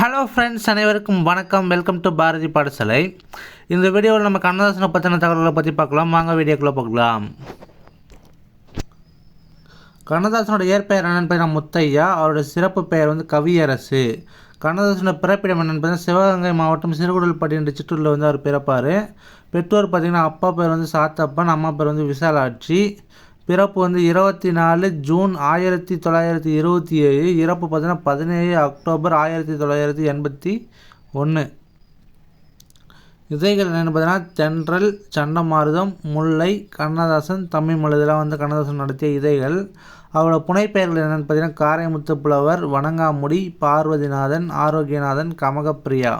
Hello friends அனைவருக்கும் வணக்கம். Welcome to Bharathi பாடசாலை. இந்த வீடியோவில் நம்ம கண்ணதாசனை பற்றின தகவல்களை பற்றி பார்க்கலாம். வாங்க வீடியோக்குள்ளே பார்க்கலாம் கண்ணதாசனோட இயற்பெயர் என்னன்னு பார்த்தீங்கன்னா முத்தையா. அவரோட சிறப்பு பெயர் வந்து கவியரசு. கண்ணதாசனோட பிறப்பிடம் என்னென்னு பார்த்தீங்கன்னா சிவகங்கை மாவட்டம் சிறுகுடல்பட்டி என்ற சிற்றூரில் வந்து அவர் பிறப்பார். பெற்றோர் பார்த்திங்கன்னா அப்பா பேர் வந்து சாத்தப்பன் அம்மா பேர் வந்து விசாலாட்சி. பிறப்பு வந்து இருபத்தி நாலு ஜூன் ஆயிரத்தி தொள்ளாயிரத்தி இருபத்தி ஏழு இறப்பு பார்த்தீங்கன்னா பதினேழு அக்டோபர் ஆயிரத்தி தொள்ளாயிரத்தி எண்பத்தி ஒன்று. விதைகள் என்னென்னு பார்த்தீங்கன்னா தென்றல் சண்டமாருதம் முல்லை கண்ணதாசன் தமிழ் இதெல்லாம் வந்து கண்ணதாசன் நடத்திய இதைகள் அவரோட புனைப்பெயர்கள் என்னென்னு பார்த்தீங்கன்னா காரைமுத்து புலவர் வணங்காமுடி பார்வதிநாதன் ஆரோக்கியநாதன் கமகப்பிரியா.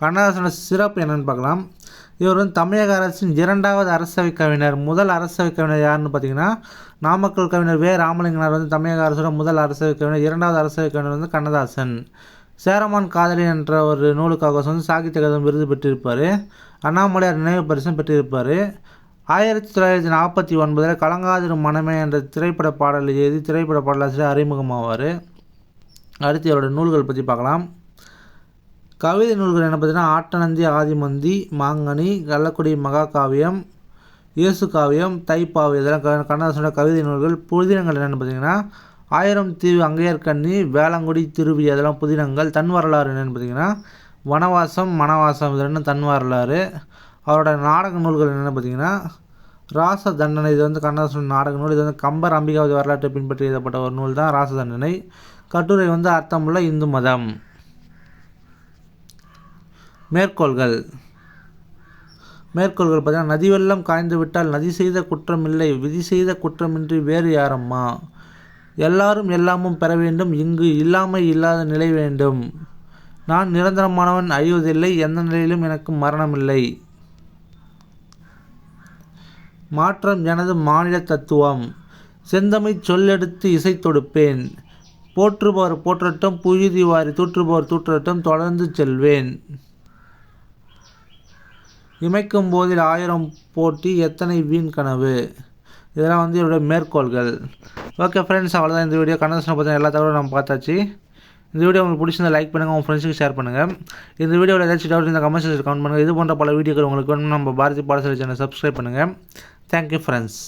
கண்ணதாசனோட சிறப்பு என்னென்னு பார்க்கலாம். இவர் வந்து தமிழக அரசின் இரண்டாவது அரசவை கவிஞர் முதல் அரசவை கவிஞர் யாருன்னு பார்த்தீங்கன்னா நாமக்கல் கவிஞர் வே. ராமலிங்கனார் வந்து தமிழக அரசோட முதல் அரசவை கவிஞர் இரண்டாவது அரசவை கவிஞர் வந்து கண்ணதாசன். சேரமான் காதலி என்ற ஒரு நூலுக்காக வந்து சாகித்ய கதம் விருது பெற்றிருப்பார். அண்ணாமலையார் நினைவு பரிசும் பெற்றிருப்பார். ஆயிரத்தி தொள்ளாயிரத்தி நாற்பத்தி ஒன்பதில் கலங்காதிரும் மனமே என்ற திரைப்பட பாடல் எழுதி திரைப்பட பாடலாசிரியர் அறிமுகமாவார். அடுத்து இவரோட நூல்கள் பற்றி பார்க்கலாம். கவிதை நூல்கள் என்ன பார்த்தீங்கன்னா ஆட்டநந்தி ஆதிமந்தி மாங்கனி கள்ளக்குடி மகாகாவியம் இயேசு காவியம் தைப்பாவை இதெல்லாம் கண்ணதாசனோட கவிதை நூல்கள். புதினங்கள் என்னென்னு பார்த்தீங்கன்னா ஆயிரம் தீவு அங்கையர்கண்ணி வேளாங்குடி திருவி அதெல்லாம் புதினங்கள். தன் வரலாறு என்னென்னு பார்த்தீங்கன்னா வனவாசம் மனவாசம் இது ரெண்டும் தன் வரலாறு. அவரோட நாடக நூல்கள் என்னென்னு பார்த்தீங்கன்னா ராச தண்டனை இது வந்து கண்ணதாசன் நாடக நூல். இது வந்து கம்பர் அம்பிகாவதி வரலாற்றை பின்பற்றி எழுதப்பட்ட ஒரு நூல் தான் ராச தண்டனை. கட்டுரை வந்து அர்த்தமுள்ள இந்து மதம். மேற்கோள்கள். மேற்கோள்கள் பார்த்தீங்கன்னா நதி வெள்ளம் காய்ந்து விட்டால் நதி செய்த குற்றம் இல்லை விதி செய்த குற்றமின்றி வேறு யாரம்மா? எல்லாரும் எல்லாமும் பெற வேண்டும் இங்கு இல்லாமல் இல்லாத நிலை வேண்டும். நான் நிரந்தரமானவன் அழிவதில்லை எந்த நிலையிலும் எனக்கு மரணமில்லை. மாற்றம் எனது மாநில தத்துவம். செந்தமை சொல்லெடுத்து இசை தொடுப்பேன். போற்றுபவர் போற்றட்டும் புழுதி வாரி தூற்றுபவர் தூற்றட்டும் தொடர்ந்து செல்வேன். இமைக்கும் போதில் ஆயிரம் போட்டி எத்தனை வீண் கனவு? இதெல்லாம் வந்து என்னுடைய மேற்கோள்கள். ஓகே ஃப்ரெண்ட்ஸ் அவ்வளோதான் இந்த வீடியோ கண்ணதாசனை பற்றி எல்லா தகவலும் நம்ம பார்த்தாச்சு. இந்த வீடியோ உங்களுக்கு பிடிச்சிருந்தா லைக் பண்ணுங்கள் உங்கள் ஃப்ரெண்ட்ஸுக்கு ஷேர் பண்ணுங்கள் இந்த வீடியோவில் ஏதாச்சும் டவுட் இந்த கமெண்ட் செக்ஷன் கமெண்ட் பண்ணுங்கள் இது போன்ற பல வீடியோக்கள் உங்களுக்கு வேணும் நம்ம பாரதி பாடசாலை சேனல் சப்ஸ்கிரைப் பண்ணுங்கள் தேங்க்யூ ஃப்ரெண்ட்ஸ்